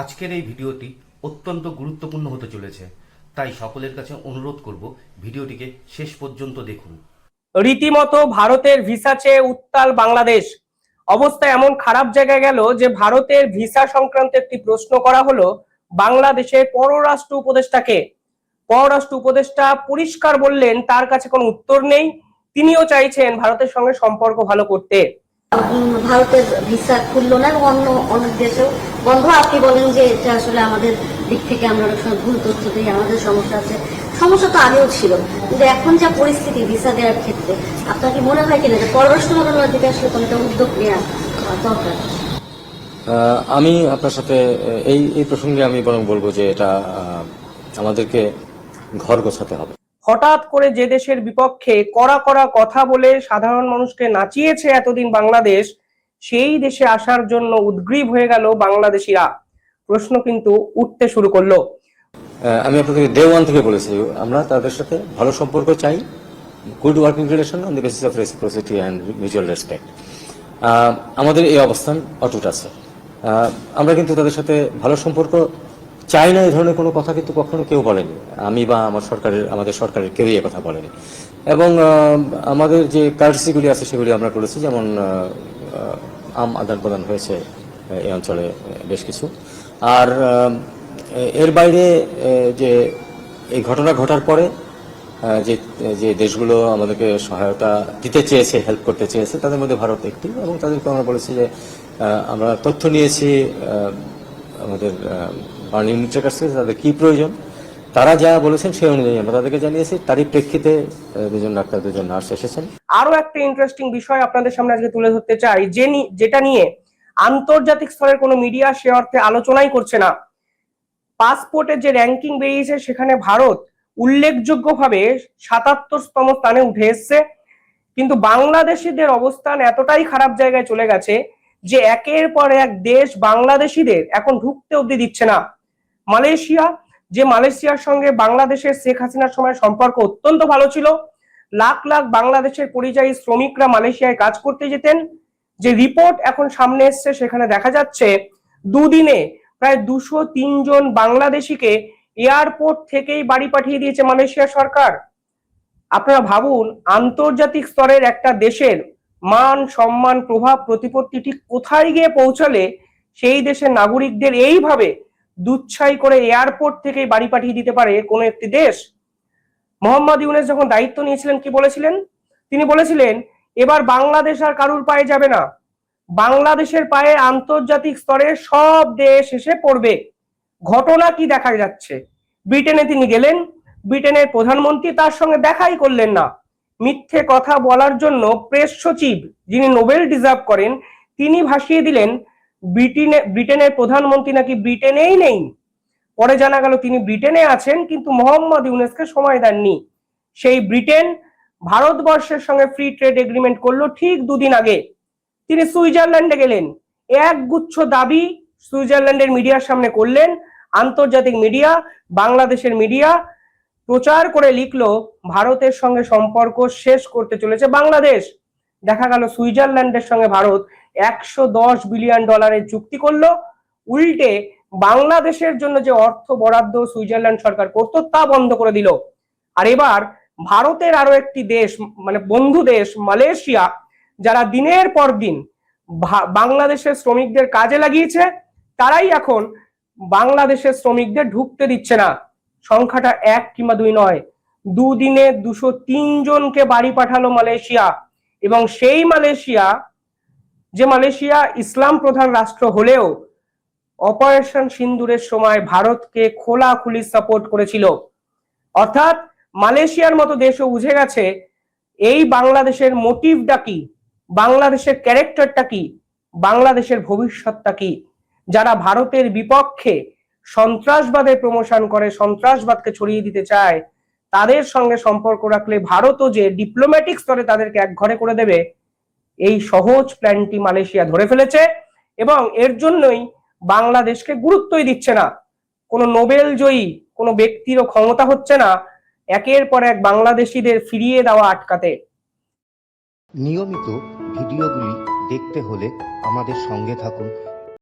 আজকের এই ভিডিওটি অত্যন্ত গুরুত্বপূর্ণ হতে চলেছে, তাই সকলের কাছে অনুরোধ করব ভিডিওটিকে শেষ পর্যন্ত দেখুন। রীতিমতো ভারতের ভিসা চেয়ে উত্তাল বাংলাদেশ। অবস্থা এমন খারাপ জায়গায় গেল যে ভারতের ভিসা সংক্রান্ত একটি প্রশ্ন করা হলো বাংলাদেশের পররাষ্ট্র উপদেষ্টাকে। পররাষ্ট্র উপদেষ্টা পরিষ্কার বললেন, তার কাছে কোনো উত্তর নেই। তিনিও চাইছেন ভারতের সঙ্গে সম্পর্ক ভালো করতে। ভারতের ভিসা খুললো না অন্য অনেক দেশেও। বন্ধ, আপনি বলেন যে এটা আসলে আমাদের দিক থেকে আমরা অনেক সময় ভুল তথ্য দিই, আমাদের সমস্যা আছে। সমস্যা তো আগেও ছিল, কিন্তু এখন যা পরিস্থিতি ভিসা দেওয়ার ক্ষেত্রে, আপনার কি মনে হয় কিনা যে পররাষ্ট্র মন্ত্রণালয় থেকে আসলে কোনো একটা উদ্যোগ নেওয়া দরকার? আমি আপনার সাথে, এই এই প্রসঙ্গে আমি বরং বলব যে এটা আমাদেরকে ঘর গোছাতে হবে। হঠাৎ করে যে দেশের বিপক্ষে কড়া কড়া কথা বলে সাধারণ মানুষকে নাচিয়েছে এতদিন বাংলাদেশ, সেই দেশে আসার জন্য উদ্গ্রীব হয়ে গেল বাংলাদেশিরা। প্রশ্ন কিন্তু উঠতে শুরু করল। আমি আপনাদের ডে ওয়ান থেকে বলেছি, আমরা তাদের সাথে ভালো সম্পর্ক চাই good working relation on the basis of reciprocity and mutual respect আমাদের এই অবস্থান অটুট আছে। আমরা কিন্তু তাদের সাথে ভালো সম্পর্ক চাই না এই ধরনের কোনো কথা কিন্তু কখনো কেউ বলেনি। আমি বা আমার সরকারের, আমাদের সরকারের কেউই কথা বলেনি। এবং আমাদের যে কার্সিগুলি আছে সেগুলি আমরা করেছি, যেমন আম আদান প্রদান হয়েছে এই অঞ্চলে বেশ কিছু। আর এর বাইরে যে এই ঘটনা ঘটার পরে যে যে দেশগুলো আমাদেরকে সহায়তা দিতে চেয়েছে হেল্প করতে চেয়েছে, তাদের মধ্যে ভারত একটি। এবং তাদেরকে আমরা বলেছি যে আমরা তথ্য নিয়েছি আমাদের বার্ন ইউনিটের কাছ থেকে তাদের কি প্রয়োজন? তারা যা বলেছেন সেই অনুযায়ী আমরা তাদেরকে জানিয়েছি। তারই প্রেক্ষিতে দুজন ডাক্তার, দুজন নার্স এসেছেন। আরও একটা ইন্টারেস্টিং বিষয় আপনাদের সামনে আজকে তুলে ধরতে চাই, যে যেটা নিয়ে আন্তর্জাতিক স্তরের কোনো মিডিয়া সে অর্থে আলোচনাই করছে না। পাসপোর্টের যে র্যাঙ্কিং বেরিয়েছে, সেখানে ভারত উল্লেখযোগ্যভাবে সাতাত্তরতম স্থানে উঠে এসছে। কিন্তু বাংলাদেশিদের অবস্থান এতটাই খারাপ জায়গায় চলে গেছে, যে একের পর এক দেশ বাংলাদেশিদের এখন ঢুকতে অব্দি দিচ্ছে না। মালয়েশিয়া, যে মালয়েশিয়ার সঙ্গে বাংলাদেশের শেখ হাসিনার সময় সম্পর্ক অত্যন্ত ভালো ছিল। লাখ লাখ বাংলাদেশের পরিযায়ী শ্রমিকরা মালয়েশিয়ায় কাজ করতে যেতেন। যে রিপোর্ট এখন সামনে এসছে, সেখানে দেখা যাচ্ছে দুদিনে প্রায় দুশো জন বাংলাদেশিকে এয়ারপোর্ট থেকেই বাড়ি পাঠিয়ে দিয়েছে মালয়েশিয়া সরকার। আপনারা ভাবুন, আন্তর্জাতিক স্তরের একটা দেশের মান, সম্মান, প্রভাব, প্রতিপত্তি ঠিক কোথায় গিয়ে পৌঁছালে সেই দেশের নাগরিকদের এইভাবে দুচ্ছাই করে এয়ারপোর্ট থেকে বাড়ি পাঠিয়ে দিতে পারে কোনো একটি দেশ? মোহাম্মদ ইউনেস যখন দায়িত্ব নিয়েছিলেন, কি বলেছিলেন? তিনি বলেছিলেন, এবার বাংলাদেশ আর কারুর পায়ে যাবে না। বাংলাদেশের পায়ে আন্তর্জাতিক স্তরে সব দেশ এসে পড়বে। ঘটনা কি দেখা যাচ্ছে? ব্রিটেনে তিনি গেলেন। ব্রিটেনের প্রধানমন্ত্রী তার সঙ্গে দেখাই করলেন না। মিথ্যে কথা বলার জন্য প্রেস সচিব যিনি নোবেল ডিজার্ভ করেন, তিনি ভাসিয়ে দিলেন ব্রিটেনে, ব্রিটেনের প্রধানমন্ত্রী নাকি ব্রিটেনেই নেই? পরে জানা গেল তিনি ব্রিটেনে আছেন, কিন্তু মোহাম্মদ ইউনেসকে সময় দেননি। সেই ব্রিটেন ভারতবর্ষের সঙ্গে ফ্রি ট্রেড এগ্রিমেন্ট করল ঠিক দুদিন আগে। তিনি সুইজারল্যান্ডে গেলেন। এক গুচ্ছ দাবি সুইজারল্যান্ডের মিডিয়ার সামনে করলেন। আন্তর্জাতিক মিডিয়া, বাংলাদেশের মিডিয়া প্রচার করে লিখলো, ভারতের সঙ্গে সম্পর্ক শেষ করতে চলেছে বাংলাদেশ। দেখা গেল সুইজারল্যান্ডের সঙ্গে ভারত একশো দশ বিলিয়ন ডলারের চুক্তি করল। উল্টে বাংলাদেশের জন্য যে অর্থ বরাদ্দ সুইজারল্যান্ড সরকার করতো তা বন্ধ করে দিল। আর এবার ভারতের আরও একটি দেশ মানে বন্ধু দেশ মালয়েশিয়া, যারা দিনের পর দিন বাংলাদেশের শ্রমিকদের কাজে লাগিয়েছে, তারাই এখন বাংলাদেশের শ্রমিকদের ঢুকতে দিচ্ছে না। সংখ্যাটা এক কিংবা দুই নয়। দুদিনে দুশো তিন জনকে বাড়ি পাঠালো মালয়েশিয়া। এবং সেই মালয়েশিয়া, যে মালয়েশিয়া ইসলাম প্রধান রাষ্ট্র হলেও অপারেশন সিন্দুরের সময় ভারতকে খোলাখুলি সাপোর্ট করেছিল। অর্থাৎ মালয়েশিয়ার মতো দেশও বুঝে গেছে, এই বাংলাদেশের মোটিভটা কি? বাংলাদেশের ক্যারেক্টারটা কি? বাংলাদেশের ভবিষ্যৎটা কি? যারা ভারতের বিপক্ষে সন্ত্রাসবাদের প্রমোশন করে, সন্ত্রাসবাদকে ছড়িয়ে দিতে চায় তাদের সঙ্গে সম্পর্ক রাখলে ভারতও যে ডিপ্লোম্যাটিক স্তরে তাদেরকে এক ঘরে করে দেবে, এই সহজ প্ল্যানটি মালয়েশিয়া ধরে ফেলেছে এবং এর জন্যই বাংলাদেশকে গুরুত্বই দিচ্ছে না। কোনো নোবেল জয়ী, কোনো ব্যক্তিরও ক্ষমতা হচ্ছে না একের পর এক বাংলাদেশিদের ফিরিয়ে দেওয়া আটকাতে। নিয়মিত ভিডিওগুলি দেখতে হলে আমাদের সঙ্গে থাকুন।